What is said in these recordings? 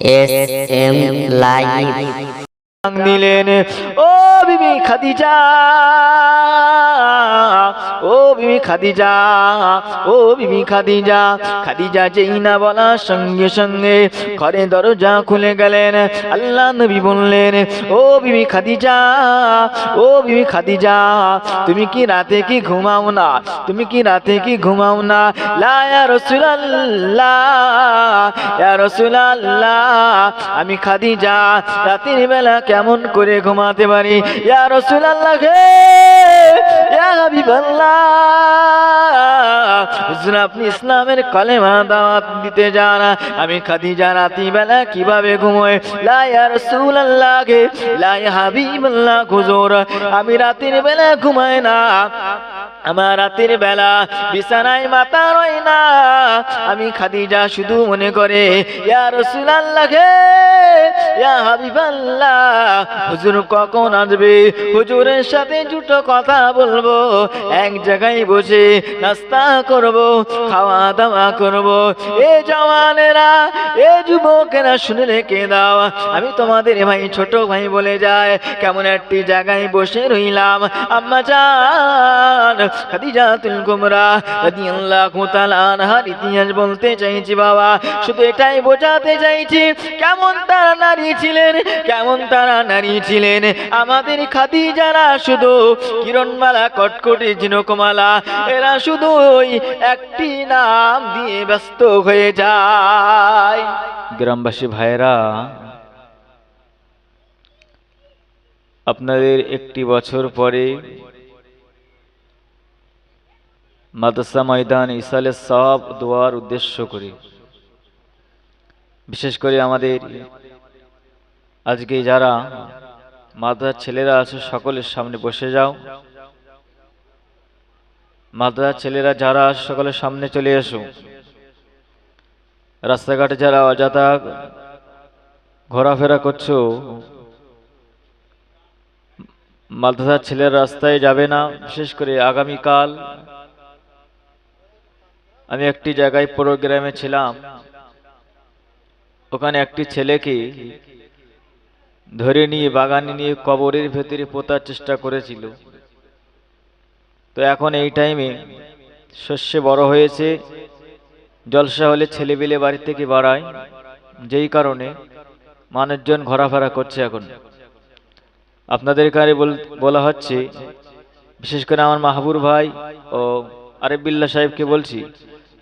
S M live দিলেন ও বিবি খাদিজা। ও বিবি খাদিজা, ও বিবি খাদিজা খাদিজা যেই না বলার সঙ্গে সঙ্গে ঘরে দরজা খুলে গেলেন। আল্লাহ নবী বললেন, ও বিবি খাদিজা, ও বিবি খাদিজা, তুমি কি রাতে কি ঘুমাও না? তুমি কি রাতে কি ঘুমাও না? লা ইয়া রাসূলুল্লাহ ইয়া রাসূলুল্লাহ, আমি খাদিজা, রাতের বেলা কেমন করে ঘুমাতে পারি? ইয়া রাসূলুল্লাহ হে হাবিবাল্লাহ হুজুর, আপনি ইসলামের কলেমা দাওয়াত দিতে যান। আমি খাদিজা রাতি বেলা কীভাবে ঘুমোয়? লা ইয়া রাসূলুল্লাহ হে লা ইয়া হাবিবাল্লাহ, হুজুর। আমি রাতের বেলা ঘুমাই না। আমার রাতের বেলা বিছানায় মাথা রয় না। আমি খাদিজা শুধু মনে করে, ইয়া রাসূলুল্লাহ হে, ইয়া হুজুর কখন আসবে? হুজুরের সাথে দুটো কথা বলব। এক জায়গায় বসে নাস্তা করব খাওয়া দাওয়া করব। এ জওয়ানেরা, এ যুবকেরা শুনে রেখে দাও। আমি তোমাদের ভাই, ছোট ভাই বলে যায় কেমন একটি জায়গায় বসে রইলাম। আম্মা জান খাদিজা তুল কুমরা রাদিয়াল্লাহু তাআলা ইতিহাস বলতে চাইছি বাবা। শুধু এটাই বোঝাতে চাইছি, কেমন তারা নারী ছিলেন, কেমন তারা নারী ছিলেন। আমাদের খাদিজারা শুধু কিরণমালা কটকটি ঝিনুকমালা এরা শুধু ওই একটি নাম দিয়ে ব্যস্ত হয়ে যায়। গ্রামবাসী ভাইরা আপনাদের একটি বছর পরে মাদ্রাসা ময়দান ইসালে সব দোয়ার উদ্দেশ্য করে, বিশেষ করে আমাদের আজকে যারা মাদ্রাসার ছেলেরা আছে, সকলের সামনে বসে যাও। মাদ্রাসার ছেলেরা যারা আছে সকলের সামনে চলে এসো। রাস্তাঘাটে যারা অযথা ঘোরাফেরা করছ, মাদ্রাসার ছেলের রাস্তায় যাবে না। বিশেষ করে আগামীকাল আমি একটি জায়গায় প্রোগ্রামে ছিলাম। ওখানে একটি ছেলেকে ধরে নিয়ে, বাগানে নিয়ে কবরের ভেতরে পোতার চেষ্টা করেছিল। তো এখন এই টাইমে শস্যে বড় হয়েছে, জলসা হলে ছেলেবেলে বাড়ি থেকে বাড়ায়, যেই কারণে মানুষজন ঘোরাফেরা করছে এখন। আপনাদের কারে বলা হচ্ছে, বিশেষ করে আমার মাহবুর ভাই ও আরেবিল্লা সাহেবকে বলছি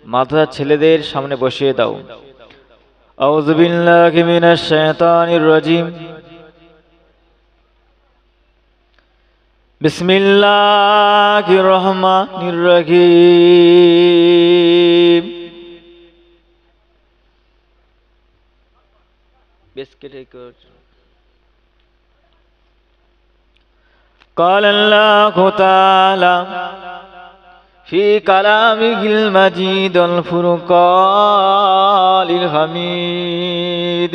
মাথা ছেলেদের সামনে বসিয়ে দাও। আউজবিল্লাহ من الشيطان الرجيم بسم الله الرحمن الرحيم قال الله تعالى في كلامه المجيد الفرقان الحميد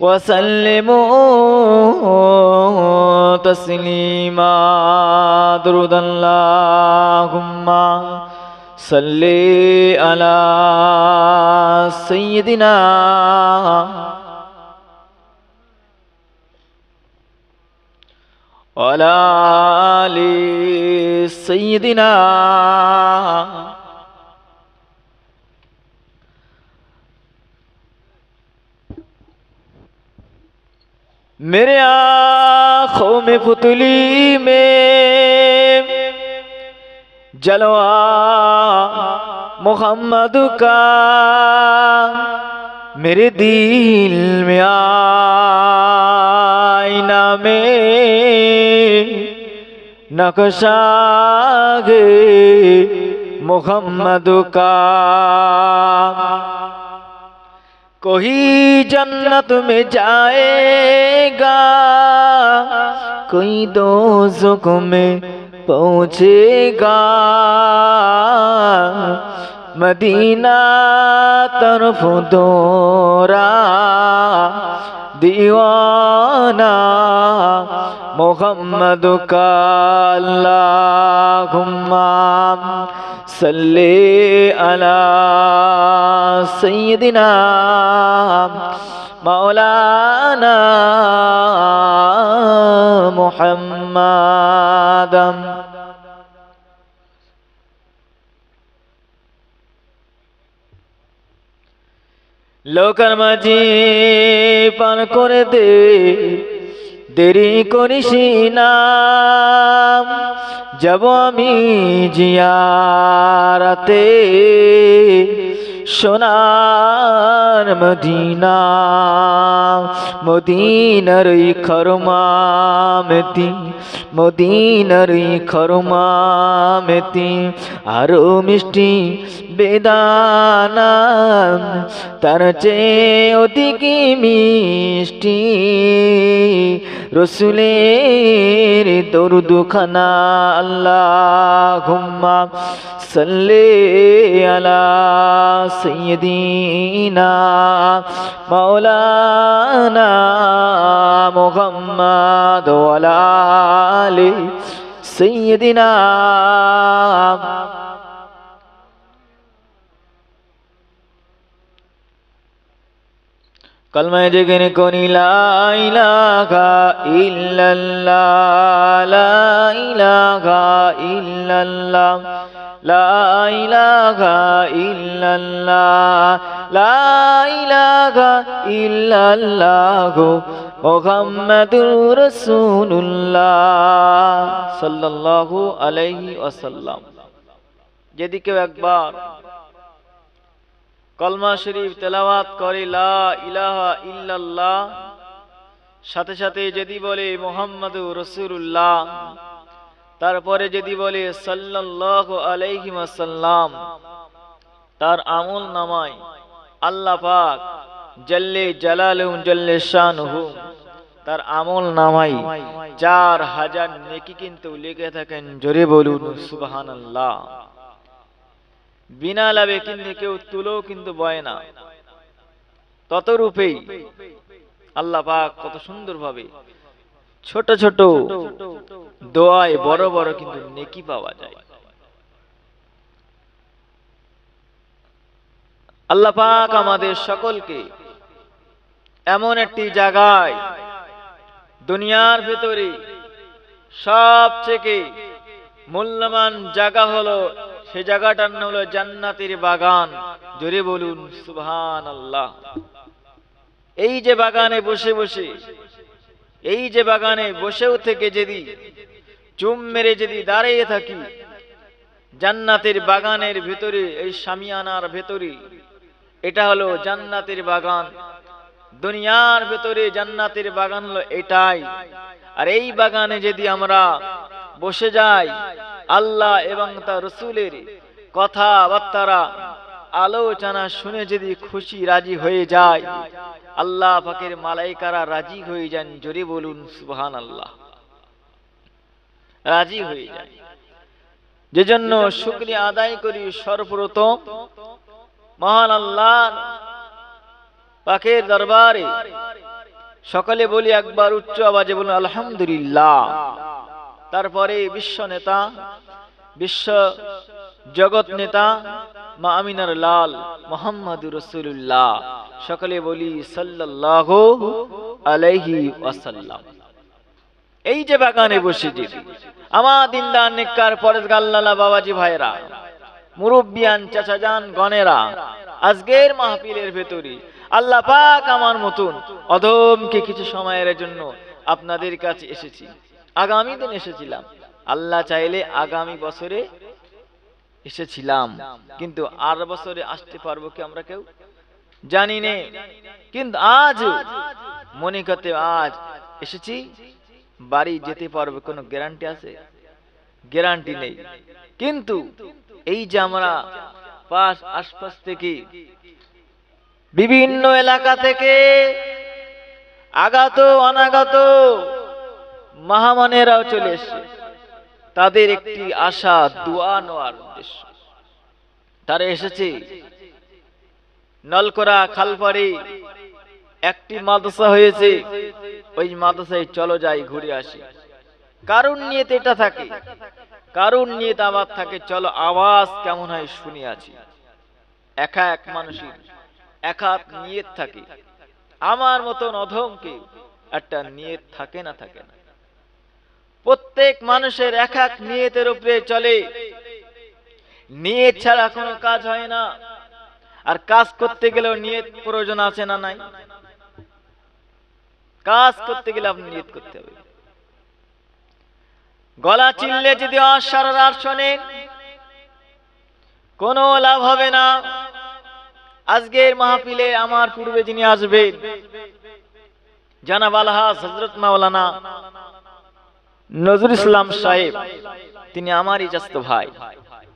وسلموا تسليما درود اللهم صل على سيدنا وعلى آل سيدنا میرے آنکھوں میں پتلی میں جلوہ محمد کا میرے دل میں آئینہ میں نقشہ محمد کا कोई जन्नत में जाएगा कोई दोजख में पहुँचेगा मदीना तरफ दोरा ديوانا محمد کا صل صلی علی سیدنا مولانا محمد লোকের মাঝে পান করে দে দেরি করিস না। যাব আমি জিয়ারাতে। সোনার মদিনা মদিনার খরমামতি মদিনার খরমামতি আরও মিষ্টি বেদানা তার চেয়ে অধিক মিষ্টি। রসুলের দরুদুখানা আল্লাহ ঘুম্মা সাল্লে আলা সৈয়দিনা মাওলানা মুহাম্মদ ওয়ালা আলি সৈয়দিনা কলমায় যেখানে করি লাইলাহা ইল্লাল্লাহ লাইলাহা ইল্লাল্লাহ লাইলাহা ইল্লাল্লাহ লাইলাহা ইল্লাল্লাহ মুহাম্মাদুর রাসূলুল্লাহ সাল্লাল্লাহু আলাইহি ওয়াসাল্লাম যদি কেউ একবার কলমা শরীফ তেলাওয়াত করে, লা ইলাহা ইল্লাল্লাহ। সাথে সাথে যদি বলে মোহাম্মদ রসুল্লাহ তারপরে যদি বলে সাল্লাল্লাহু আলাইহি ওয়াসাল্লাম, তার আমল নামায় আল্লাহ পাক জল্লে জালালুহু জল্লে শানুহু, তার আমল নামাই চার হাজার নেকি কিন্তু লিখে থাকেন, জোরে বলুন সুবহানাল্লাহ। বিনা লাভে কিন্তু কেউ তুলো কিন্তু বয় না। তত রূপেই আল্লাহ পাক কত সুন্দর ভাবে ছোট ছোট দোয়ায় বড় বড় কিন্তু নেকি পাওয়া যায়। আল্লাহ পাক আমাদের সকলকে এমন একটি জায়গায় দুনিয়ার ভেতরে সব থেকে মূল্যবান জায়গা হলো সে জায়গাটার নাম হলো জান্নাতের বাগান। জোরে বলুন সুবহান আল্লাহ এই যে বাগানে বসে বসে, এই যে বাগানে বসেও থেকে যদি, চুম মেরে যদি দাঁড়িয়ে থাকি, জান্নাতের বাগানের ভেতরে, এই সামিয়ানার ভেতরে, এটা হলো জান্নাতের বাগান। দুনিয়ার ভেতরে জান্নাতের বাগান হলো এটাই। আর এই বাগানে যদি আমরা বসে যাই আল্লাহ এবং তার রসুলের কথাবার্তারা আলোচনা শুনে যদি খুশি রাজি হয়ে যায়, আল্লাহ পাকের মালাইকারা রাজি হয়ে যান, জোরে বলুন সুবহান আল্লাহ রাজি হয়ে যায় যে জন্য শুক্রিয়া আদায় করি সর্বপ্রথম, মহান আল্লাহ পাকের দরবারে। সকলে বলি একবার উচ্চ আওয়াজে বলুন, আলহামদুলিল্লাহ। তারপরে বিশ্ব নেতা, বিশ্ব জগৎ নেতা মা আমিনার লাল মোহাম্মদ রসুল্লাহ সকলে বলি সাল্লাহ আলাইহি ওয়াসাল্লাম। এই যে বাগানে বসে যে, আমার দিনদার নিকার পরেশ গাল্লালা বাবাজি ভাইরা মুরব্বিয়ান চাচাজান গনেরা আজকের মাহফিলের ভেতরে আল্লাহ পাক আমার মতন অধমকে কিছু সময়ের জন্য আপনাদের কাছে এসেছি। আগামী দিন এসেছিলাম। আল্লাহ চাইলে আগামী বছরে এসেছিলাম। কিন্তু আর বছরে আসতে পারব কি আমরা কেউ? জানি নে। কিন্তু আজ মনে করতে আজ এসেছি, বাড়ি যেতে পারবে, কোনো গ্যারান্টি আছে? গ্যারান্টি নেই। কিন্তু এই যে আমরা পাশ আশপাশ থেকে বিভিন্ন এলাকা থেকে আগাত, অনাগত মাহামানেরাও চলে এসছে। তাদের একটি আশা, দোয়া নেওয়ার উদ্দেশ্য। তারা এসেছে নলকরা, খালপাড়ে একটি মাদ্রাসা হয়েছে। ওই মাদ্রাসায় চলো যাই, ঘুরে আসি। কারণ নিয়ে এটা থাকে? কারণ নিয়ে আবার থাকে? চলো, আওয়াজ কেমন হয় শুনে আছি। একা এক মানুষের একাত নিয়ত থাকে। আমার মতন অধমকে একটা নিয়ত থাকে না থাকে না। প্রত্যেক মানুষের এক এক নিয়তের উপরে চলে। নিয়ত ছাড়া কোনো কাজ হয় না। আর কাজ করতে গেলেও নিয়ত প্রয়োজন আছে না নাই? কাজ করতে গেলে আপনি নিয়ত করতে হবে। গলা চিল্লে যদি অসার আর শোনেন কোনো লাভ হবে না। আজকের মাহফিলে আমার পূর্বে যিনি আসবেন, জানাব আলহাজ হজরত মাওলানা নজরুল ইসলাম সাহেব, তিনি আমারই চাস্ত ভাই।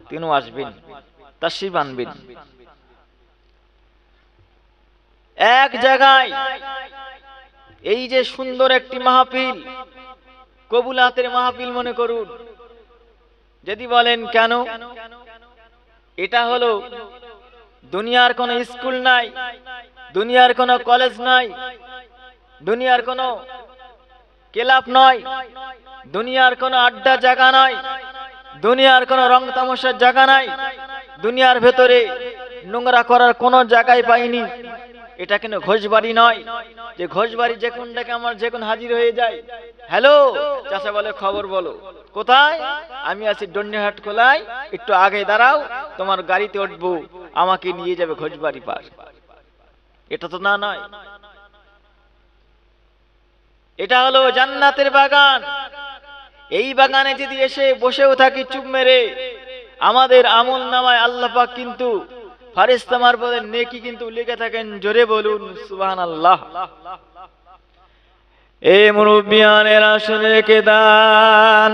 তিনিও আসবেন, তাশরিফ আনবেন। এক জায়গায় এই যে সুন্দর একটি মাহফিল, কবুলাতের মাহফিল মনে করুন। যদি বলেন কেন? এটা হলো দুনিয়ার কোনো স্কুল নাই, দুনিয়ার কোনো কলেজ নাই, দুনিয়ার কোনো ক্লাব নয়। দুনিয়ার কোনো আড্ডা জায়গা নয় দুনিয়ার কোনো রং তামাশার জায়গা নাই, দুনিয়ার ভেতরে নোংরা করার কোনো জায়গায় পাইনি। এটা কেন ঘোষবাড়ি নয় যে ঘোষবাড়ি যে কোন ডেকে আমার যে কোন হাজির হয়ে যায়। হ্যালো চাষা বলে খবর বলো। কোথায়? আমি আছি ডন্ডিহাট খোলায়, একটু আগে দাঁড়াও, তোমার গাড়িতে উঠবো, আমাকে নিয়ে যাবে ঘোষবাড়ি পার। এটা তো না নয়। এটা হলো জান্নাতের বাগান। এই বাগানে যদি এসে বসেও থাকি চুপ মেরে, আমাদের আমল নামায় আল্লাহ পাক কিন্তু ফারিস্তামার পদে নেকি কিন্তু লিখে থাকেন, জোরে বলুন সুবহান আল্লাহ এ মুরব্বিয়ানের আসনে রেখে দান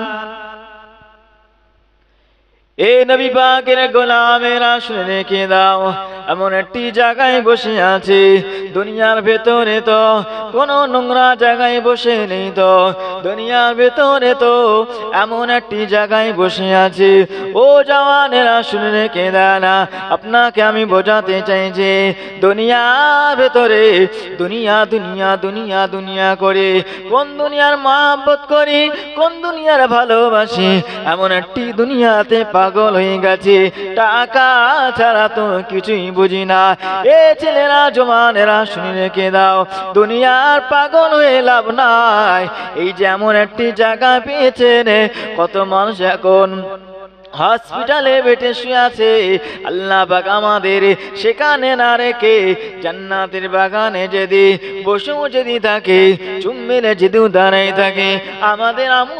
এ নবী পাকের গোলামের আসনে রেখে দাও এমন একটি জায়গায় বসে আছে, দুনিয়ার ভেতরে তো কোনো নোংরা জায়গায় বসে নেই তো। দুনিয়ার ভেতরে তো এমন একটি জায়গায় বসে আছে। ও জওয়ানের আসনে রেখে না। আপনাকে আমি বোঝাতে চাই যে দুনিয়ার ভেতরে দুনিয়া দুনিয়া দুনিয়া দুনিয়া করে কোন দুনিয়ার মহাব্বত করি, কোন দুনিয়ার ভালোবাসি। এমন একটি দুনিয়াতে পাগল হয়ে গেছে। টাকা ছাড়া তো কিছুই বুঝি না। এ ছেলেরা জমানেরা শুনে রেখে দাও। দুনিয়ার পাগল হয়ে লাভ নাই। এই যেমন একটি জায়গা পেয়েছেন কত মানুষ এখন হসপিটালে বেটে শুয়ে আছে। আল্লাহ বাগ আমাদের সেখানে না রেখে জান্নাতের বাগানে যদি বসেও যদি থাকে চুম্বেলে যদিও দাঁড়াই থাকে, আমাদের আমুল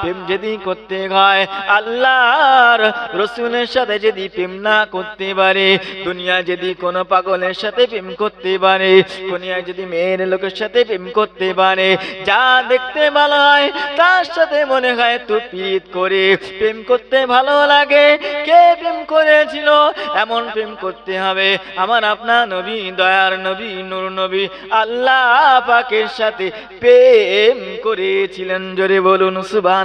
প্রেম যদি করতে হয়, আল্লাহর রসুলের সাথে যদি প্রেম না করতে পারে, দুনিয়া যদি কোনো পাগলের সাথে প্রেম করতে পারে, দুনিয়া যদি মেয়ের লোকের সাথে প্রেম করতে পারে, যা দেখতে ভালো হয়, তার সাথে মনে হয় তো প্রীত করে। প্রেম করতে ভালো লাগে, কে প্রেম করেছিল? এমন প্রেম করতে হবে, আমার আপনার নবী, দয়ার নবী, নূর নবী, আল্লাহ পাকের সাথে প্রেম করেছিলেন। জোরে বলুন সুবান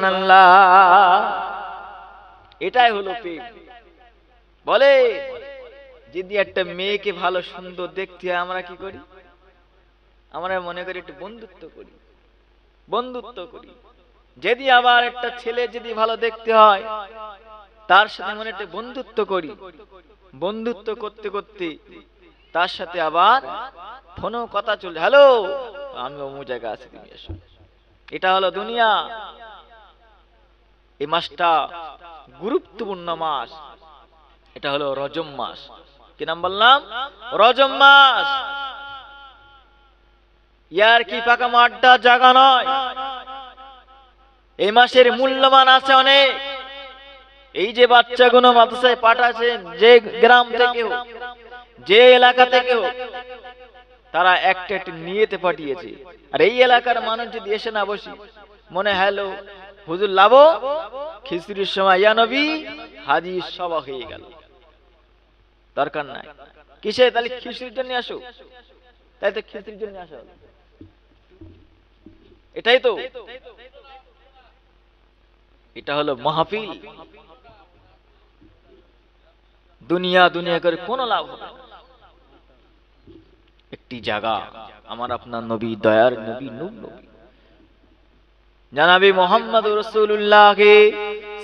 এটাই হলো প্রেম। বলে যদি একটা মেয়েকে ভালো সুন্দর দেখতে হয় আমরা কি করি? আমরা মনে করি একটু বন্ধুত্ব করি। বন্ধুত্ব করি। যদি আবার একটা ছেলে যদি ভালো দেখতে হয় তার সাথে মনে একটা বন্ধুত্ব করি। বন্ধুত্ব করতে করতে তার সাথে আবার ফোনও কথা চলে হ্যালো? আমি অমুক জায়গায় আছি তুমি এসো এটা হলো দুনিয়া। এই মাসটা গুরুত্বপূর্ণ মাস। এটা হলো রজম মাস। কি নাম বললাম? রজম মাস। ইয়ার কি পাকা আড্ডা জায়গা নয়। এই মাসের মূল্যমান আছে অনেক। এই যে বাচ্চাগুলো মাদ্রাসায় পাঠাচ্ছেন, যে গ্রাম থেকে যে এলাকা থেকে তারা একটা একটা নিয়েতে পাঠিয়েছে। আর এই এলাকার মানুষ যদি এসে না বসি, মনে হ্যালো হুজুর লাভ? খিচুড়ির সময়, ইয়া নবী, হাজি সবা হয়ে গেল। দরকার নাই। কিসে? তাহলে খিচুড়ির জন্য আসো। তাই তো খিচুড়ির জন্য আসো। এটাই তো। এটা হলো মাহফিল। দুনিয়া দুনিয়া করে কোনো লাভ হবে একটি জায়গা। আমার আপনার নবী দয়ার নবী নূর নবী। জানাবি মোহাম্মদ রসুল্লাহকে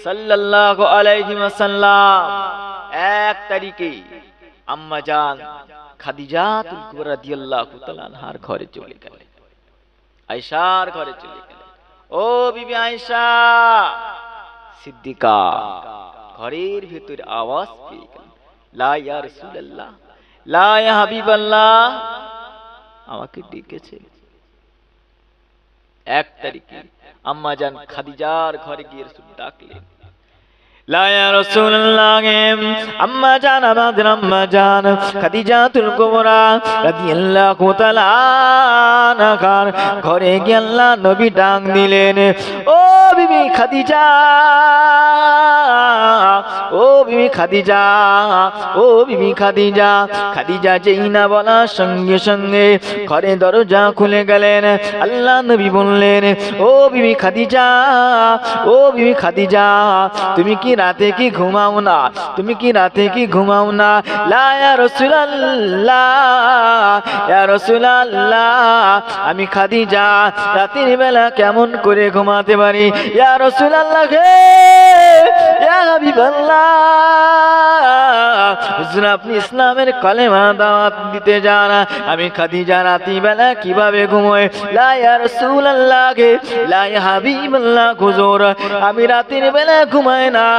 সাল্লাল্লাহু আলাইহি ওয়াসাল্লাম এক তারিখে আম্মা জান খাদিজাতুল কুবরা ঘরে চলে ঘরে চলে ও বিবি আয়েশা, সিদ্দিকা, ঘরের ভেতর আওয়াজ পেয়ে গেল। লা ইয়া রাসূলুল্লাহ, লা ইয়া হাবিবাল্লাহ, আমাকে ডেকেছে। এক তারিখে আম্মা জান খাদিজার ঘরে গিয়ে রাসূল ডাকলেন। আম্মা আম্মা জান ঘরে গিয়ে আল্লাহ নবী ডাক দিলেন, ও বিবি খাদিজা, ও বিবি খাদিজা, ও বিবি খাদিজা। খাদিজা যেই না বলার সঙ্গে সঙ্গে ঘরে দরজা খুলে গেলেন। আল্লাহ নবী বললেন, ও বিবি খাদিজা, ও বিবি খাদিজা, তুমি কি রাতে কি ঘুমাও না? তুমি কি রাতে কি ঘুমাও না? লা ইয়া রাসূলুল্লাহ রাতের বেলা কেমন করে ঘুমাতে পারি? ইয়া আপনি ইসলামের কলেমা দাওয়াত দিতে যান। আমি রাতি বেলা কীভাবে ঘুমোয় লা ইয়া রাসূলুল্লাহ হাবিবাল্লাহ, হুজুর, আমি রাতের বেলা ঘুমাই না।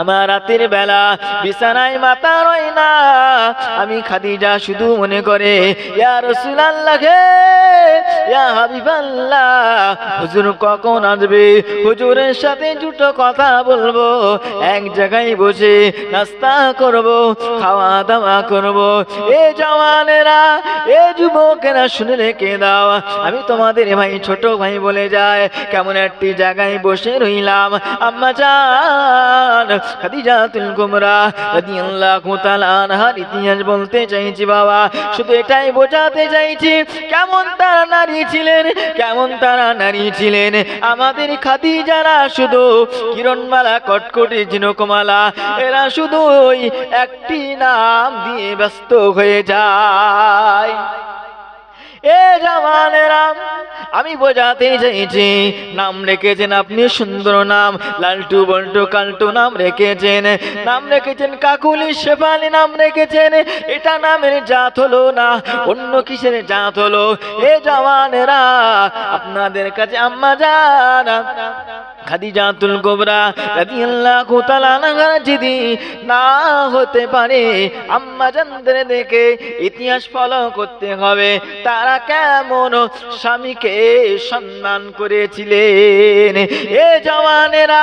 আমার রাতের বেলা বিছানায় মাথা রয় না। আমি খাদিজা শুধু মনে করে, ইয়া রাসূলুল্লাহ গে ইয়া হাবিবাল্লাহ, হুজুর কখন আসবে? হুজুরের সাথে দুটো কথা বলব, এক জায়গায় বসে নাস্তা করব খাওয়া দাওয়া করব। এ জওয়ানেরা, এ যুবকেরা শুনে রেখে দাও। আমি তোমাদের ভাই, ছোট ভাই বলে যায়, কেমন একটি জায়গায় বসে রইলাম। আম্মা জান খাদিজাতুল কুমরা রাদিয়াল্লাহু তাআলা আনহার ইতিহাস বলতে চাইছি বাবা, শুধু এটাই বোঝাতে চাইছি, কেমন তারা নারী ছিলেন, কেমন তারা নারী ছিলেন? আমাদের খাদিজারা শুধু কিরণমালা, কটকটি ঝিনুকমালা, এরা শুধু ওই একটি নাম দিয়ে ব্যস্ত হয়ে যায়। এ জওয়ানেরা আমি বোঝাতে চাইছি, নাম রেখেছেন আপনি সুন্দর নাম, লালটু বল্টু কালটু নাম রেখেছেন নাম রেখেছেন কাকুলি শেফালি নাম রেখেছেন, এটা নামের জাত হলো না, অন্য কিসের জাত হলো? এ জওয়ানেরা, আপনাদের কাছে আম্মা জানা খাদিজাতুল কুবরা রাদিয়াল্লাহু তাআলা আনহা যদি না হতে পারে, আম্মা জানদের দেখে ইতিহাস ফলো করতে হবে। তারা কেমন স্বামীকে সম্মান করেছিলেন? এ জওয়ানেরা,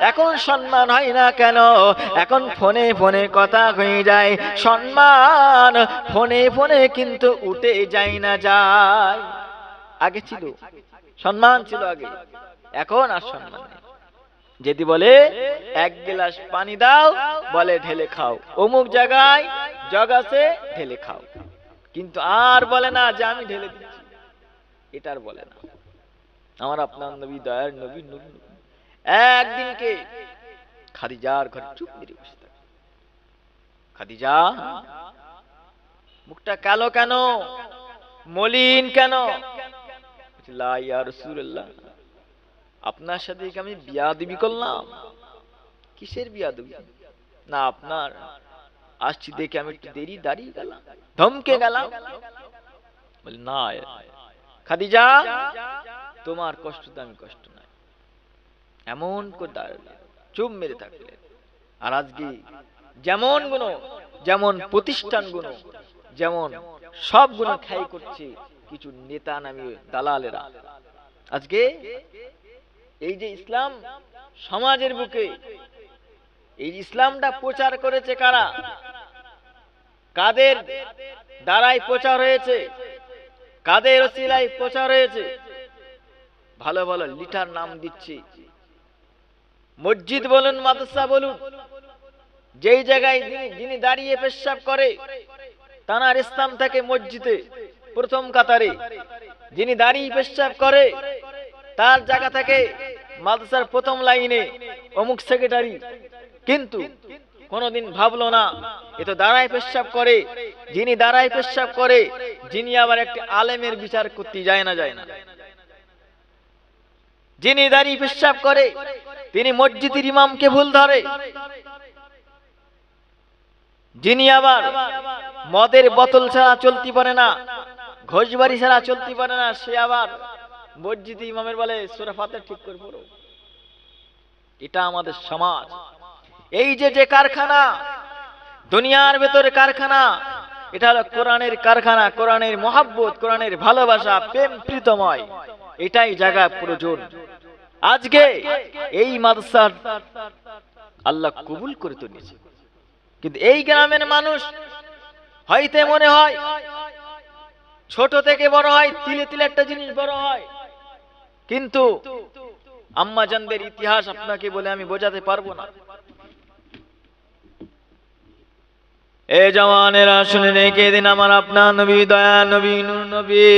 এখন সম্মান হয় না কেন? এখন ফোনে ফোনে কথা হয়ে যায়। সম্মান ফোনে ফোনে কিন্তু উঠে যায় না যায়। আগে ছিল। সম্মান ছিল আগে। এখন আর সম্মান যদি বলে এক গ্লাস পানি দাও বলে ঢেলে খাও। অমুক জায়গায় জগ আছে ঢেলে খাও। কিন্তু আর বলে না যে আমি ঢেলে দিচ্ছি। এটা আর বলে না। আমার আপনার নবী দয়ার নবী নবী। একদিনকে খাদিজার ঘরে চুপ মেরে বসে থাকে। খাদিজা মুখটা কালো কেন? মলিন কেন? বলছে, লা ইয়া রাসূলুল্লাহ। আপনার সাথে আমি বিয়া দিবি করলাম? কিসের বিয়া দিবি? না আপনার। আসছি দেখে আমি একটু দেরি দাঁড়িয়ে গেলাম। ধমকে গেলাম। বলি, না খাদিজা, তোমার কষ্ট তো আমি কষ্ট নাই। এমন করে দাঁড়ালে, চুপ মেরে থাকলেন আর আজকে যেমন গুণ, যেমন প্রতিষ্ঠান গুণ, যেমন সব গুণ খাই করছে, কিছু নেতা নামী দালালেরা। আজকে এই যে ইসলাম সমাজের বুকে, এই ইসলামটা প্রচার করেছে কারা? কাদের দ্বারাই প্রচার হয়েছে? কাদের ওসিলায় প্রচার হয়েছে? ভালো ভালো, লিটার নাম দিচ্ছি। মসজিদ বলুন, মাদ্রাসা বলুন, যেই জায়গায় যিনি দাঁড়িয়ে পেশাব করে, তানার ইসলাম থাকে মসজিদে, প্রথম কাতারে। যিনি দাঁড়িয়ে পেশাব করে তার জায়গা থেকে মাদ্রাসার প্রথম লাইনে অমুক সেক্রেটারি। কিন্তু কোনোদিন ভাবলো না, এ তো দাঁড়ায় পেশাব করে, যিনি দাঁড়ায় পেশাব করে, যিনি আবার একটি আলেমের বিচার করতে যায় না যায় না। যিনি দাঁড়িয়ে পেশাব করে, তিনি মসজিদের ইমামকে ভুল ধরে। যিনি আবার মদের বোতল ছাড়া চলতে পারে না, ঘোষবাড়ি ছাড়া চলতে পারে না, সে আবার মসজিদ ইমামের বলে সুরাফাতে ঠিক করে পড়ো। এটা আমাদের সমাজ। এই যে যে কারখানা, দুনিয়ার ভেতরে কারখানা, এটা হলো কোরআনের কারখানা, কোরআনের মহাব্বত, কোরআনের ভালোবাসা, প্রেম প্রীতময়। এটাই জায়গা প্রয়োজন। আজকে এই মাদ্রাসার আল্লাহ কবুল করে তো নিয়েছে কিন্তু এই গ্রামের মানুষ হইতে মনে হয়, ছোট থেকে বড় হয়, তিলে তিলে একটা জিনিস বড় হয়। কিন্তু আম্মাজানদের ইতিহাস আপনাকে বলে আমি বোঝাতে পারব না। এ জওয়ানেরা শুনে রেখে দিন আমার আপনার নবী দয়া নবী নবী।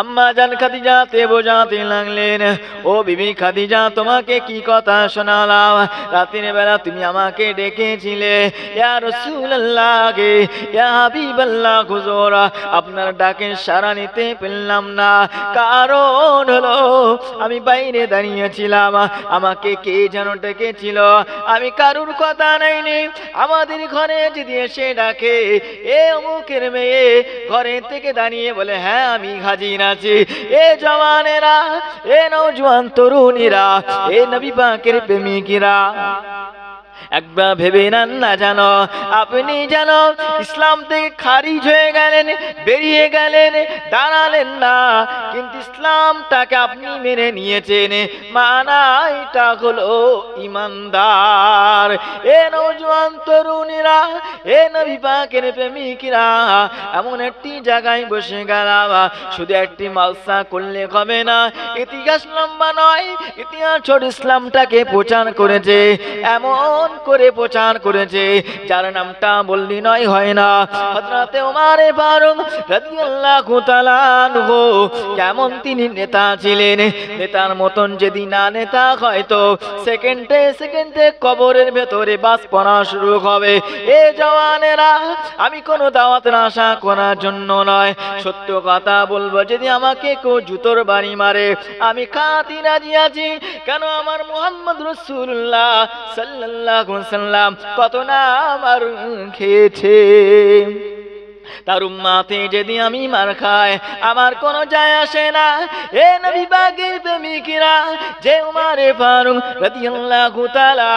আম্মা জান খাদিজাতে বোঝাতে লাগলেন। ও বিবি খাদিজা, তোমাকে কি কথা শোনালাম? রাতের বেলা তুমি আমাকে ডেকেছিলে। আপনার ডাকে সারা নিতে পেলাম না। কারণ হলো, আমি বাইরে দাঁড়িয়েছিলাম। আমাকে কে যেন ডেকেছিল? আমি কারুর কথা নেইনি। আমাদের ঘরে যদি এসে ডাকে, এ অমুকের মেয়ে ঘরে থেকে দাঁড়িয়ে বলে হ্যাঁ আমি হাজির আছি। এ জওয়ানেরা এ নৌজওয়ান তরুণীরা এ নবী পাকের প্রেমিকিরা। একবার ভেবে নেন না জানো আপনি জানো ইসলাম থেকে খারিজ হয়ে গেলেন, বেরিয়ে গেলেন, দাঁড়ালেন না। কিন্তু ইসলামটাকে আপনি মেনে নিয়েছেন। মানা এটা হলো ইমানদার। এ নৌজওয়ান তরুণীরা, এ নবী পাকের প্রেমিকরা, এমন একটি জায়গায় বসে গেলাম। শুধু একটি মালসা করলে হবে না, ইতিহাস লম্বা নয়, ইতিহাস ছোট ইসলামটাকে প্রচার করেছে। এমন করে প্রচার করেছে। যার নামটা বললি নয়, হয় না। হযরতে ওমারে ফারুক রাদিয়াল্লাহু তাআলা আনহু কেমন তিনি নেতা ছিলেন? নেতার মতন যদি না নেতা হয়তো সেকেন্ডে সেকেন্ডে কবরের ভেতরে বাস পড়া শুরু হবে। এ জওয়ানেরা, আমি কোনো দাওয়াতের আশা করার জন্য নয়। সত্য কথা বলব, যদি আমাকে কেউ জুতোর বাড়ি মারে, আমি খাতি রাজি আছি। কেন আমার মোহাম্মদ রসুল্লাহ সাল্লাল্লাহু সাল্লাম কত না আমার খেয়েছে। তার উম্মাতে যদি আমি মার খাই, আমার কোনো যায় আসে না। এ নবী বাগের প্রেমিকরা, যে উমারে ফারুক রাদিয়াল্লাহু তাআলা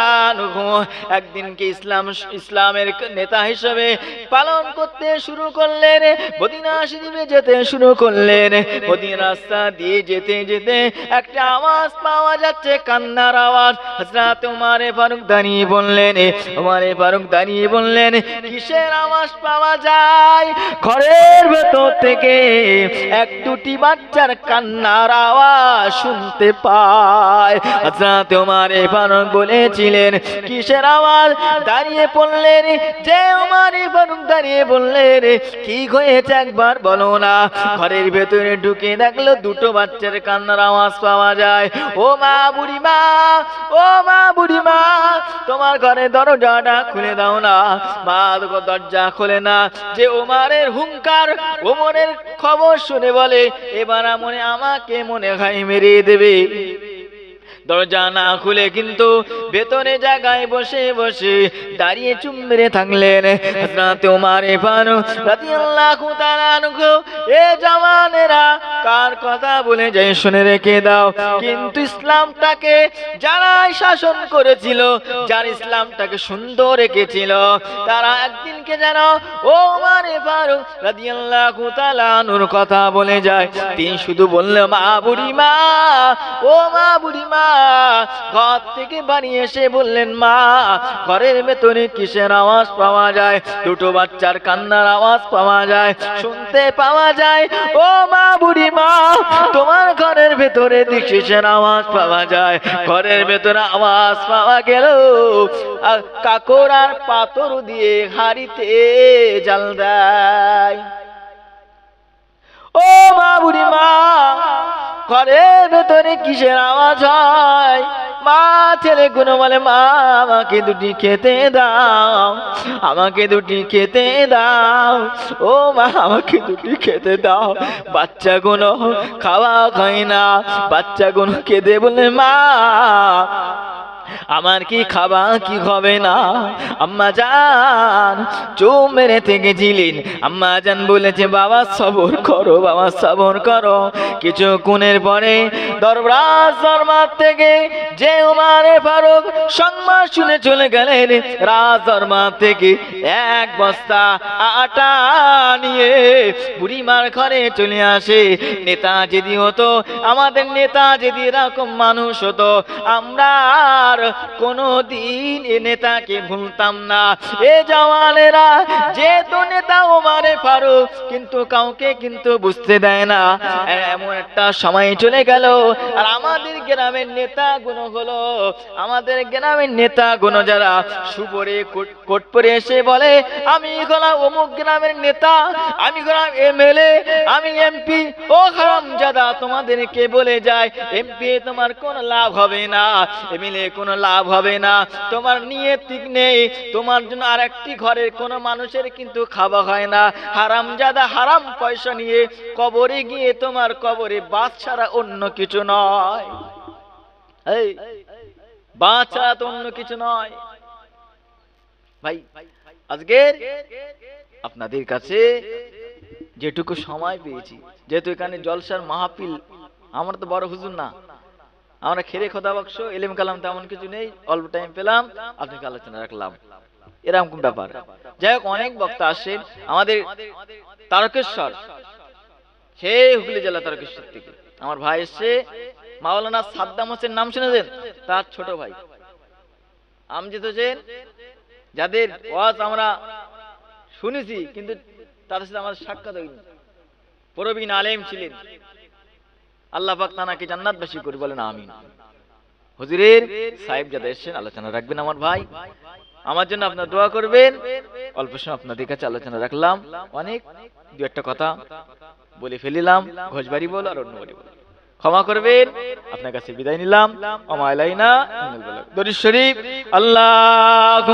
একদিন কি ইসলাম, ইসলামের নেতা হিসেবে পালন করতে শুরু করলেন, মদিনা শরীফে যেতে শুরু করলেন। মদিনা রাস্তা দিয়ে যেতে যেতে একটা আওয়াজ পাওয়া যাচ্ছে, কান্নার আওয়াজ। হযরত উমারে ফারুক দাঁড়িয়ে বললেন, উমারে ফারুক দাঁড়িয়ে বললেন, কিসের আওয়াজ পাওয়া যায়? ঘরের ভেতর থেকে। এক দুটি বাচ্চার কান্নার আওয়াজ শুনতে পায়। হযরত উমারে ফারুক বলেছিলেন, কিসের আওয়াজ? দাঁড়িয়ে পড়লেন যে উমারে ফারুক দাঁড়িয়ে বললেন, কি হয়েছে একবার বলো না। ঘরের ভেতরে ঢুকে দেখল দুটো বাচ্চার কান্নার আওয়াজ পাওয়া যায়। ও মা বুড়ি মা ও মা বুড়ি মা তোমার ঘরে দরজাটা খুলে দাও না। মা, দরজা খোলে না। যে ওমারের হুঙ্কার ওমরের খবর শুনে বলে এবার মনে আমাকে মনে হয় মেরিয়ে দেবে। দরজা না খুলে কিন্তু ভেতরে জায়গায় বসে বসে দাঁড়িয়ে চুম থাকলেন কার কথা বলে শাসন করেছিল, যার ইসলামটাকে সুন্দর রেখেছিল, তারা একদিনকে যেন ও মারে কথা বলে যায়। তিনি শুধু বললেন, মা বুড়ি মা ও মা বুড়ি মা ঘর থেকে বাড়ি এসে বললেন, মা, ঘরের ভেতরে কিসের আওয়াজ পাওয়া যায়? দুটো বাচ্চার কান্নার আওয়াজ পাওয়া যায়, শুনতে পাওয়া যায়। ও মা বুড়ি মা তোমার ঘরের ভেতরে কিসের আওয়াজ পাওয়া যায়? ঘরের ভেতরে আওয়াজ পাওয়া গেল। কাকর আর পাথর দিয়ে হাড়িতে জাল দেয়। ও মা বুড়ি মা ঘরের ভেতরে কিসের আওয়াজ হয়? মা ছেলে কোনো বলে, মা, আমাকে দুটি খেতে দাও, আমাকে দুটি খেতে দাও, ও মা, আমাকে দুটি খেতে দাও। বাচ্চা কোনো খাওয়া খায় না, বাচ্চা কোনো খেতে বলে, মা আমার কি খাবা কি হবে না? আম্মা জান চুপ মেরে থেকেছিলেন আম্মা জান বলেছে বাবা সবর করো বাবা সবর করো। কিছু কুনের পরে দরবার দরবার থেকে যে উমারে ফারুক সংবাদ শুনে চলে গেলেন। রাজ দরবার থেকে এক বস্তা আটা নিয়ে বুড়িমার ঘরে চলে আসে। নেতা যদি হতো আমাদের নেতা যদি এরকম মানুষ হতো। আমরা আর কোনো দিন এ নেতাকে ভুলতাম না। এ জওয়ানেরা তো নেতা ওমারে ফারুক, কিন্তু কাউকে কিন্তু বুঝতে দেয় না। এমন একটা সময় চলে গেল আর আমাদের গ্রামের নেতা গুণ হলো, আমাদের গ্রামের নেতা গুণ যারা সুপরে কোট পরে এসে বলে, আমি হলাম অমুক গ্রামের নেতা, আমি হলাম এমএলএ, আমি এমপি। ও হারাম জাদা তোমাদেরকে বলে যায়, এমপি তোমার কোনো লাভ হবে না। এমএলএ কোনো লাভ হবে না। তোমার নিয়ে ঠিক নেই। তোমার জন্য আর একটি ঘরের কোনো মানুষের কিন্তু খাওয়া হয় না। হারাম জাদা হারাম পয়সা নিয়ে কবরে গিয়ে তোমার কবরে বাস ছাড়া অন্য কিছু নয়। এই বাস তো অন্য কিছু নয়। ভাই, আজকের আপনাদের কাছে যেটুকু সময় পেয়েছি, যেহেতু এখানে জলসার মাহফিল, আমরা তো বড় হুজুর না। আমরা খেরে খোদা বাক্স এলিম কালাম তেমন কিছু নেই, অল্প টাইম পেলাম, আপনাকে আলোচনা রাখলাম। এরকম ব্যাপার। যাই হোক, অনেক বক্তা আসেন আমাদের তারকেশ্বর। সে হুগলি জেলা তারকেশ্বর থেকে। আমার ভাই এসছে, মাওলানা সাদ্দাম হোসেন, নাম শুনেছেন? তার ছোট ভাই। আমজিদ হোসেন, যাদের ওয়াজ আমরা শুনেছি, কিন্তু তাদের সাথে আমাদের সাক্ষাৎ হয়নি। প্রবীণ আলেম ছিলেন। আল্লাহ পাক তানাকে জান্নাতবাসী করে বলেন, আমিন। হুজুরের সাহেব যাদের এসেছেন, আলোচনা রাখবেন আমার ভাই। আমার জন্য আপনার দোয়া করবেন। অল্প সময় আপনাদের কাছে আলোচনা রাখলাম। অনেক, দু একটা কথা বলে ফেলিলাম। ঘোষবাড়ি বল আর অন্য বাড়ি বল। ক্ষমা করবেন। আপনার কাছে বিদায় নিলাম। অমায়লাইনা দরিদ শরীফ। আল্লাহ